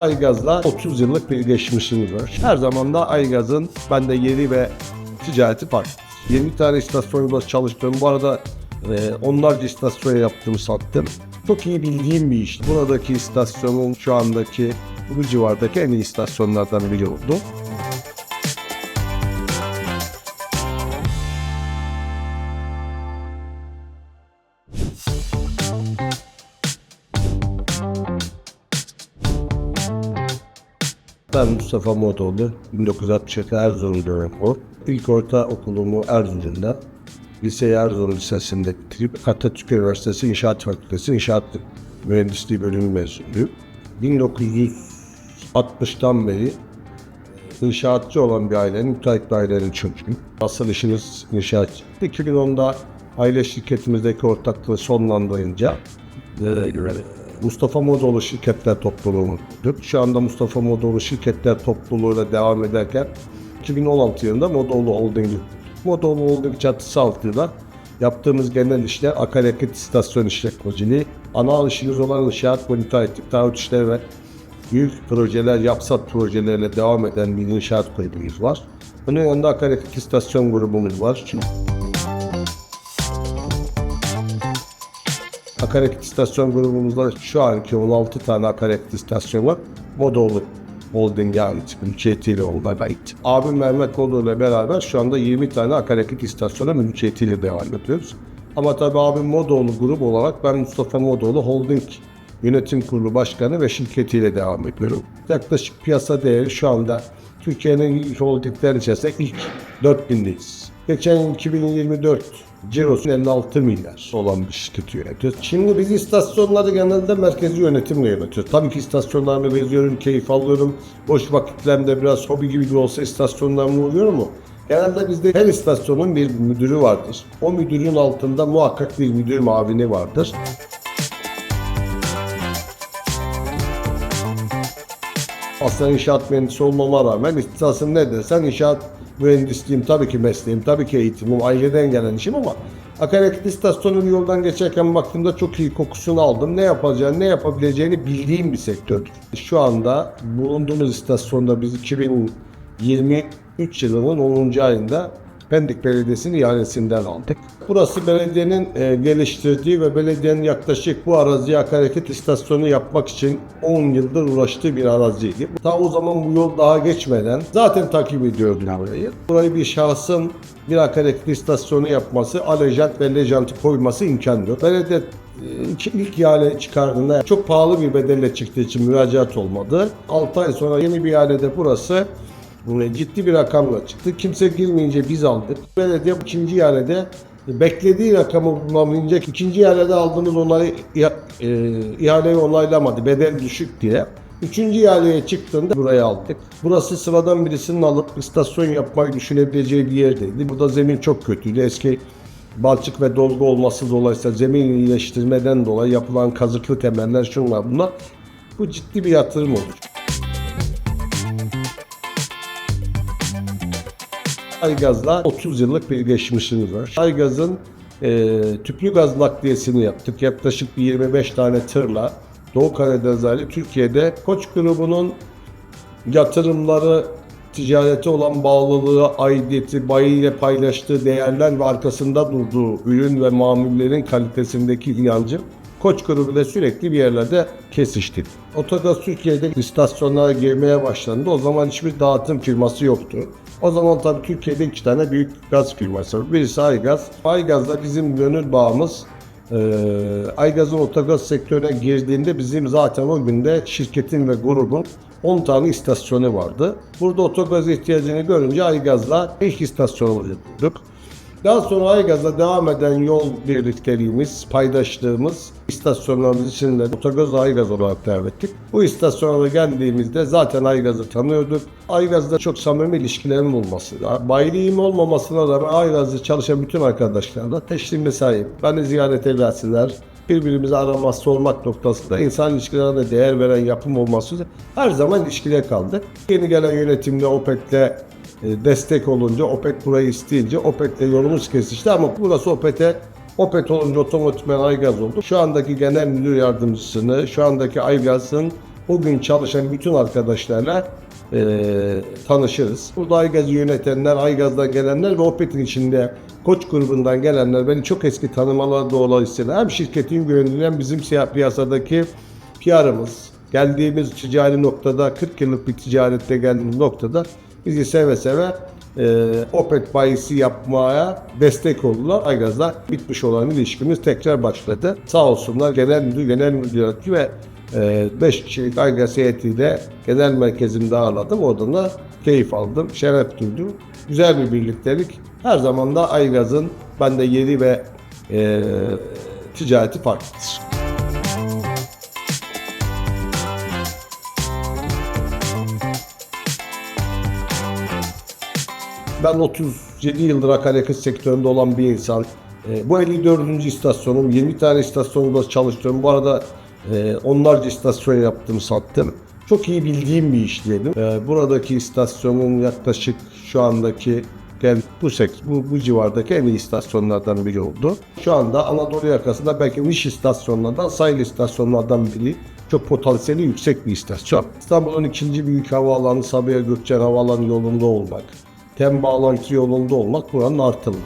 Aygaz'la 30 yıllık bir geçmişimiz var. Her zaman da Aygaz'ın bende yeri ve ticareti farklı. 20 tane istasyonda çalıştım. Bu arada e, onlarca istasyon yaptım, sattım. Çok iyi bildiğim bir iş. Buradaki istasyonun şu andaki bu civardaki en iyi istasyonlardan biri oldu. Ben Mustafa Modoğlu, 1967 Erzurum doğumlu. İlk orta okulumu Erzurum'da, liseyi Erzurum Lisesi'nde bitirip Atatürk Üniversitesi İnşaat Fakültesi İnşaat Mühendisliği bölümü mezunuyum. 1960'tan beri inşaatçı olan bir ailenin, müteahhit bir ailenin çocuğuyum. Asıl işimiz inşaat. 2010'da aile şirketimizdeki ortaklığı sonlandırınca e, Mustafa Modoğlu Şirketler Topluluğu'nu kurduk. Şu anda Mustafa Modoğlu Şirketler Topluluğu'yla devam ederken 2016 yılında Modoğlu Holding'i. Modoğlu Holding çatısı altında yaptığımız genel işler akaryakıt istasyon işletmeciliği, ana işimiz olan inşaat, müteahhitlik, taahhüt işleri ve büyük projeler, yapsat projelerle devam eden bir inşaat kulübümüz var. Bunun yanında akaryakıt istasyon grubumuz var. Akaryakıt istasyon grubumuzda şu anki 16 tane akaryakıt istasyon var. Modoğlu Holding'e ait, mülkiyetiyle olmaya ait. Abim Mehmet Modoğlu ile beraber şu anda 20 tane akaryakıt istasyona mülkiyetiyle devam ediyoruz. Ama tabii abim Modoğlu grup olarak ben Mustafa Modoğlu Holding Yönetim Kurulu Başkanı ve şirketiyle devam ediyorum. Yaklaşık piyasa değeri şu anda Türkiye'nin holdingler içerisinde ilk 4000'deyiz. Geçen 2024 cirosu 56 milyar olan bir şirketi yönetiyoruz. Şimdi biz istasyonları genelde merkezi yönetimle yönetiyoruz. Tabii ki istasyonlarını geziyorum, keyif alıyorum. Boş vakitlerimde biraz hobi gibi de olsa istasyonlarımı oluyorum mu? Genelde bizde her istasyonun bir müdürü vardır. O müdürün altında muhakkak bir müdür mavini vardır. Aslında inşaat mühendisi olmama rağmen ihtisasım ne desen inşaat mühendisliğim tabii ki mesleğim, tabii ki eğitimim, aileden gelen işim ama akaryakıt istasyonunun yoldan geçerken baktığımda çok iyi kokusunu aldım. Ne yapacağını, ne yapabileceğini bildiğim bir sektör. Şu anda bulunduğumuz istasyonda biz 2023 yılının 10. ayında Pendik Belediyesi'nin ihalesinden aldık. Burası belediyenin e, geliştirdiği ve belediyenin yaklaşık bu araziye akaryakıt istasyonu yapmak için 10 yıldır uğraştığı bir araziydi. Ta o zaman bu yol daha geçmeden zaten takip ediyordum burayı. Burayı bir şahsın bir akaryakıt istasyonu yapması, alejant ve lejantı koyması imkan yok. Belediye e, ilk, ihale çıkardığında çok pahalı bir bedelle çıktığı için müracaat olmadı. 6 ay sonra yeni bir ihalede burası ciddi bir rakamla çıktı. Kimse girmeyince biz aldık. Belediye ikinci ihalede beklediği rakamı bulamayınca ikinci ihalede aldığımız onayı e, ihaleyi onaylamadı. Bedel düşük diye. Üçüncü ihaleye çıktığında buraya aldık. Burası sıradan birisinin alıp istasyon yapmayı düşünebileceği bir yerdeydi. Burada zemin çok kötüydü. Eski balçık ve dolgu olması dolayısıyla zemin iyileştirmeden dolayı yapılan kazıklı temeller şunlar bunlar. Bu ciddi bir yatırım olur. Aygaz'la 30 yıllık bir geçmişimiz var. Aygaz'ın e, tüplü gaz nakliyesini yaptık. Yaklaşık bir 25 tane tırla Doğu Karadeniz Türkiye'de Koç grubunun yatırımları ticareti olan bağlılığı, aidiyeti, bayiyle paylaştığı değerler ve arkasında durduğu ürün ve mamullerin kalitesindeki inancı Koç grubuyla sürekli bir yerlerde kesişti. Otogaz Türkiye'de istasyonlara girmeye başlandı. O zaman hiçbir dağıtım firması yoktu. O zaman tabii Türkiye'de iki tane büyük gaz firması var. Birisi Aygaz. Aygaz'da bizim gönül bağımız e, Aygaz'ın otogaz sektörüne girdiğinde bizim zaten o günde şirketin ve grubun 10 tane istasyonu vardı. Burada otogaz ihtiyacını görünce Aygaz'la ilk istasyonu kurduk. Daha sonra Aygaz'da devam eden yol birlikteliğimiz, paydaşlığımız istasyonlarımız içinde Otogaz Aygaz olarak devam ettik. Bu istasyona geldiğimizde zaten Aygaz'ı tanıyorduk. Aygaz'da çok samimi ilişkilerim olması, bayiliğim olmamasına rağmen Aygaz'da çalışan bütün arkadaşlarla teşlimle sahip. Beni ziyarete gelsinler, birbirimizi aramak, sormak noktasında insan ilişkilerine değer veren yapım olması her zaman ilişkide kaldı. Yeni gelen yönetimle OPEC'le destek olunca OPEC burayı isteyince OPEC'le yolumuz kesişti ama burası OPEC'e OPEC olunca otomatikman Aygaz oldu. Şu andaki genel müdür yardımcısını, şu andaki Aygaz'ın o gün çalışan bütün arkadaşlarla e, tanışırız. Burada Aygaz'ı yönetenler, Aygaz'dan gelenler ve Opet'in içinde Koç grubundan gelenler beni çok eski tanımalar dolayısıyla hem şirketin güvenliği hem bizim siyah piyasadaki PR'ımız, geldiğimiz ticari noktada 40 yıllık bir ticarette geldiğimiz noktada bizi seve seve e, Opet bayisi yapmaya destek oldular. Aygaz'la bitmiş olan ilişkimiz tekrar başladı. Sağ olsunlar genel müdür, genel müdür yönetici ve 5 kişilik Aygaz heyetiyle genel merkezimde ağırladım. Oradan da keyif aldım, şeref duydum. Güzel bir birliktelik. Her zaman da Aygaz'ın bende yeri ve e, ticareti farklıdır. Ben 37 yıldır akaryakıt sektöründe olan bir insan. E, bu 54. istasyonum. 20 tane istasyonda çalıştım. Bu arada e, onlarca istasyon yaptım, sattım. Çok iyi bildiğim bir iş diyelim. E, buradaki istasyonun yaklaşık şu andaki gel bu bu, bu civardaki en iyi istasyonlardan biri oldu. Şu anda Anadolu yakasında belki niş istasyonlardan, sahil istasyonlardan biri. Çok potansiyeli yüksek bir istasyon. İstanbul'un ikinci büyük havaalanı Sabiha Gökçen Havaalanı yolunda olmak tem bağlantı yolunda olmak buranın artılı.